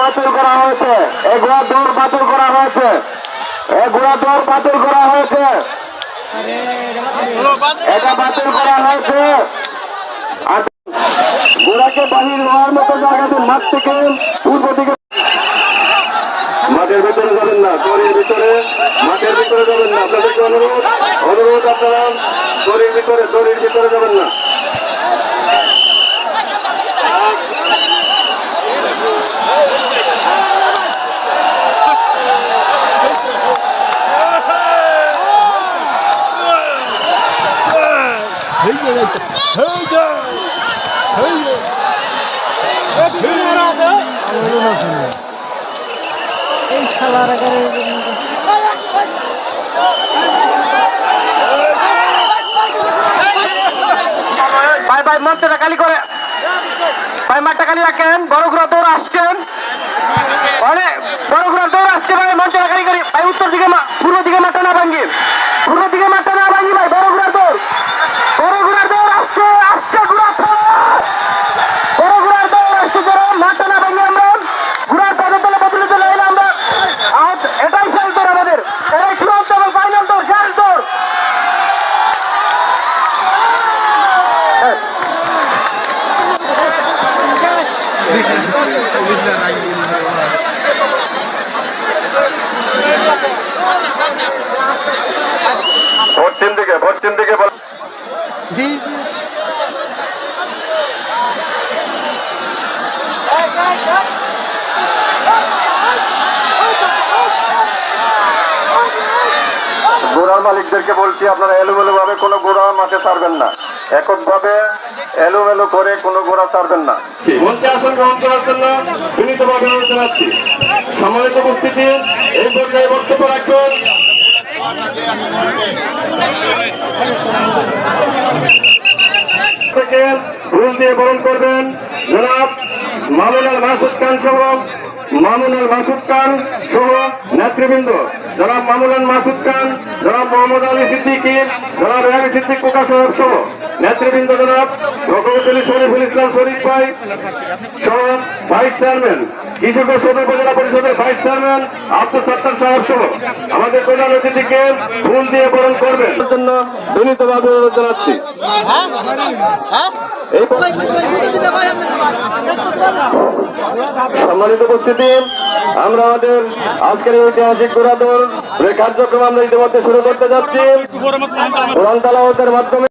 বাতিল করা হয়েছে। এগুলা দৌড় বাতিল করা হয়েছে। এগুলা দৌড় বাতিল করা হয়েছে। এটা বাতিল করা হয়েছে। ঘোড়াকে বাহির হওয়ার মতো জায়গা দিন মাঠ থেকে পূর্ব দিকে মাঠের ভিতরে যাবেন না, তরির ভিতরে, মাঠের ভিতরে যাবেন না। আপনাদেরকে অনুরোধ অনুরোধ আপনারা, তরির ভিতরে তরির ভিতরে যাবেন না। ভাই ভাই মঞ্চটা খালি করে। ভাই মাঠটা খালি রাখেন। বড় ঘোড়া দৌড় আসছেন। অনেক বড় ঘোড়া দৌড় আসছে ভাই, মঞ্চটা খালি করি। ভাই, উত্তর দিকে মা- পূর্ব দিকে মাঠটা না ভাঙ্গি পূর্ব দিকে মাঠটা না ভাঙ্গি ভাই বড় ঘোড়ার দৌড় বড় ঘোড়ার দৌড় আসছে আসছে ঘোড়া বড় ঘোড়ার দৌড় আসছে যারা মাঠটা না ভাঙ্গি আমরা ঘোড়ার পাদের তলে বদলিত নইলে আমরা আজ এটাই শেষ দৌড় আমাদের এটাই চূড়ান্ত এবং ফাইনাল দৌড় শেষ দৌড় গোড়ার মালিকদেরকে বলছি আপনারা এলোমেলো ভাবে কোনো গোড়া মাঠে ছাড়বেন না এককভাবে এলোমেলো করে কোনো গোড়া ছাড়বেন না। মঞ্চে আসন গ্রহণ করার জন্য বিনীতভাবে অনুরোধ জানাচ্ছি। সম্মানিত উপস্থিতি, এই পর্যায়ে বক্তব্য রাখবেন। থেকে ফুল দিয়ে বরণ করবেন জনাব মামুনাল মাসুদ খান সহ, মামুনাল মাসুদ খান সহ নেতৃবৃন্দ। জনাব মামুনাল মাসুদ খান, জনাব মোহাম্মদ আলী সিদ্দিকী, জনাব রেহামি সিদ্দিক কোকা সাহেব সহ। নেতৃবৃন্দ জনাব আলী শরীফুল ইসলাম শরীফ ভাই, সহ ভাইস চেয়ারম্যান, কৃষক সদর উপজেলা পরিষদের ভাইস চেয়ারম্যান আব্দুল সত্তার সাহেব সহ আমাদের প্রধান অতিথিকে ফুল দিয়ে বরণ করবেন। জন্য বিনীতভাবে অনুরোধ জানাচ্ছি। সম্মানিত উপস্থিতি, আমরা আমাদের আজকের ঐতিহাসিক ঘোড়াদৌড় কার্যক্রম আমরা ইতিমধ্যে শুরু করতে যাচ্ছি। কোরআন তালাওয়াতের মাধ্যমে